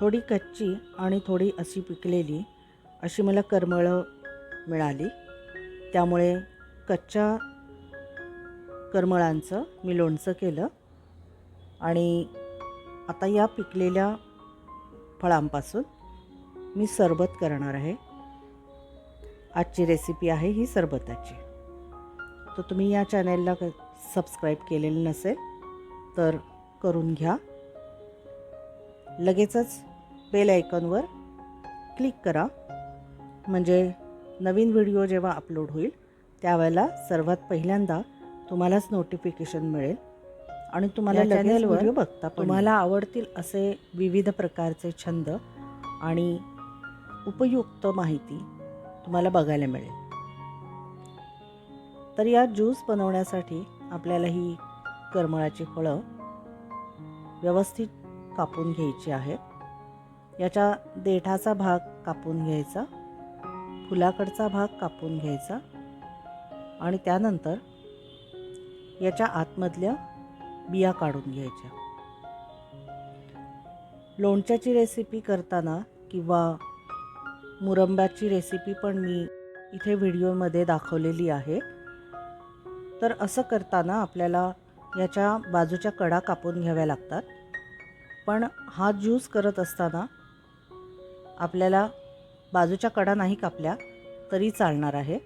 थोडी कच्ची आणि थोडी अशी पिकलेली अशी मला करमळं मिळाली. त्यामुळे कच्च्या करमळांचं मी लोणचं केलं आणि आता या पिकलेल्या फळांपासून मी सरबत करणार आहे. आजची रेसिपी आहे ही सरबताची. तर तुम्ही या चॅनेलला सबस्क्राईब केलेलं नसेल तर करून घ्या. लगेचच बेल आयकॉनवर क्लिक करा. म्हणजे नवीन व्हिडिओ जेव्हा अपलोड होईल त्यावेळेला सर्वात पहिल्यांदा तुम्हालाच नोटिफिकेशन मिळेल आणि तुम्हाला या लगेच channel वर व्हिडिओ बघता तुम्हाला आवडतील असे विविध प्रकारचे छंद आणि उपयुक्त माहिती तुम्हाला बघायला मिळेल. तर या ज्यूस बनवण्यासाठी आपल्याला ही करमळाची फळं व्यवस्थित कापून घ्यायची आहेत याच्या देठाचा भाग कापून घ्यायचा फुलाकडचा भाग कापून घ्यायचा आणि त्यानंतर याच्या आतमधल्या बिया काढून घ्यायच्या. लोणच्याची रेसिपी करताना किंवा मुरंब्याची रेसिपी पण मी इथे व्हिडिओमध्ये दाखवलेली आहे. तर असं करताना आपल्याला याच्या बाजूच्या कडा कापून घ्याव्या लागतात. पण हा ज्यूस करत असताना आपल्याला बाजूच्या कडा नाही कापल्या तरी चालणार आहे.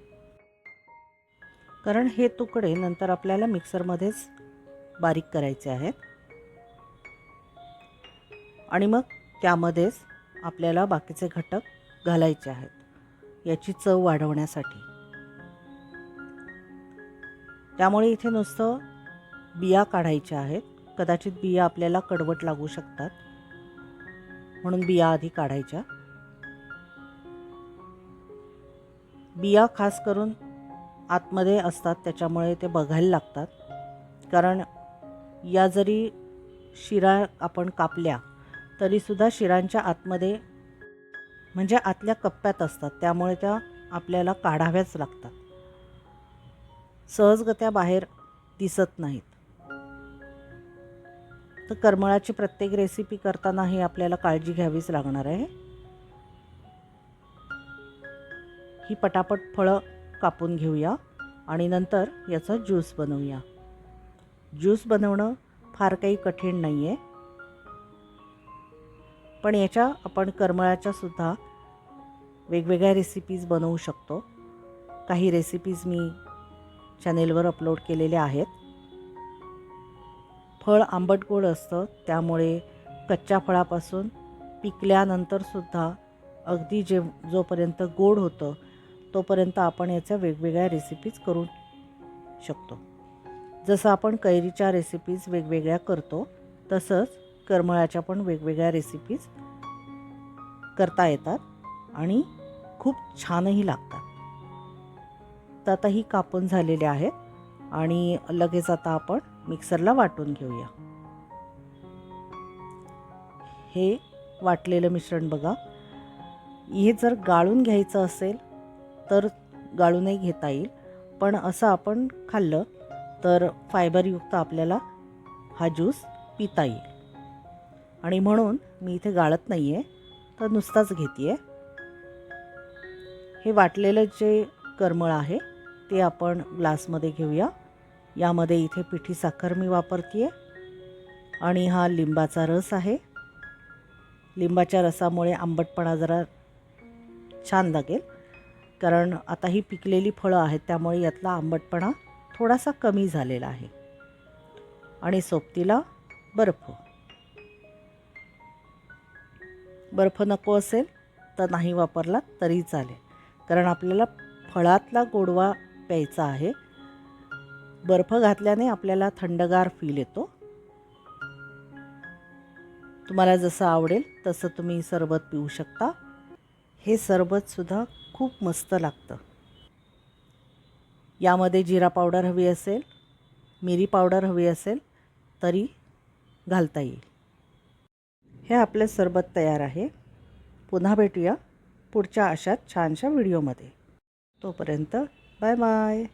कारण हे तुकडे नंतर आपल्याला मिक्सरमध्येच बारीक करायचे आहेत. आणि मग त्यामध्येच आपल्याला बाकीचे घटक घालायचे आहेत. याची चव वाढवण्यासाठी. त्यामुळे इथे नुसतं बिया काढायच्या आहेत. कदाचित बिया आपल्याला कडवट लागू शकतात. म्हणून बिया आधी काढायच्या. बिया खास करून आतमध्ये असतात त्याच्यामुळे ते बघायला लागतात. कारण या जरी शिरा आपण कापल्या तरीसुद्धा शिरांच्या आतमध्ये म्हणजे आतल्या कप्प्यात असतात. त्यामुळे त्या आपल्याला काढाव्याच लागतात. सहजगत्या बाहेर दिसत नाहीत. तर करमळाची प्रत्येक रेसिपी करताना ही आपल्याला काळजी घ्यावीच लागणार आहे. ही पटापट फळं कापून घेऊया आणि नंतर याचा ज्यूस बनवूया. ज्यूस बनवणं फार काही कठीण नाही आहे पण याच्या आपण करमळाच्या सुद्धा वेगवेगळ्या रेसिपीज बनवू शकतो. काही रेसिपीज मी चॅनेलवर अपलोड केलेल्या आहेत. फळ आंबट गोड असतं त्यामुळे कच्च्या फळापासून पिकल्यानंतरसुद्धा अगदी जे जोपर्यंत गोड होतं तोपर्यंत आपण याच्या वेगवेगळ्या रेसिपीज करू शकतो. जसं आपण कैरीच्या रेसिपीज वेगवेगळ्या करतो तसंच करमळाच्या पण वेगवेगळ्या रेसिपीज करता येतात आणि खूप छानही लागतात. तर आता ही कापून झालेल्या आहेत. आणि लगेच आता आपण मिक्सरला वाटून घेऊया. हे वाटलेलं मिश्रण बघा. हे जर गाळून घ्यायचं असेल तर गाळूनही घेता येईल. पण असं आपण खाल्लं तर फायबरयुक्त आपल्याला हा ज्यूस पिता येईल. आणि म्हणून मी इथे गाळत नाही आहे तर नुसताच घेते आहे हे वाटलेलं जे करमळ आहे ते आपण ग्लासमध्ये घेऊया. यामध्ये इथे पिठी साखर मी वापरते आहे आणि हा लिंबाचा रस आहे. लिंबाच्या रसामुळे आंबटपणा जरा छान लागेल. कारण आता ही पिकलेली फळं आहेत त्यामुळे यातला आंबटपणा थोडासा कमी झालेला आहे. आणि सोबतीला बर्फ. बर्फ नको असेल तर नाही वापरला तरी चालेल. कारण आपल्याला फळातला गोडवा प्यायचा आहे. बर्फ घातल्याने आपल्याला थंडगार फील येतो. तुम्हाला जसं आवडेल तसं तुम्ही सरबत पिऊ शकता. हे सरबतसुद्धा खूप मस्त लागतं. यामध्ये जिरा पावडर हवी असेल मिरी पावडर हवी असेल तरी घालता येईल. हे आपलं सरबत तयार आहे. पुन्हा भेटूया पुढच्या अशाच छानशा व्हिडिओमध्ये. तोपर्यंत बाय बाय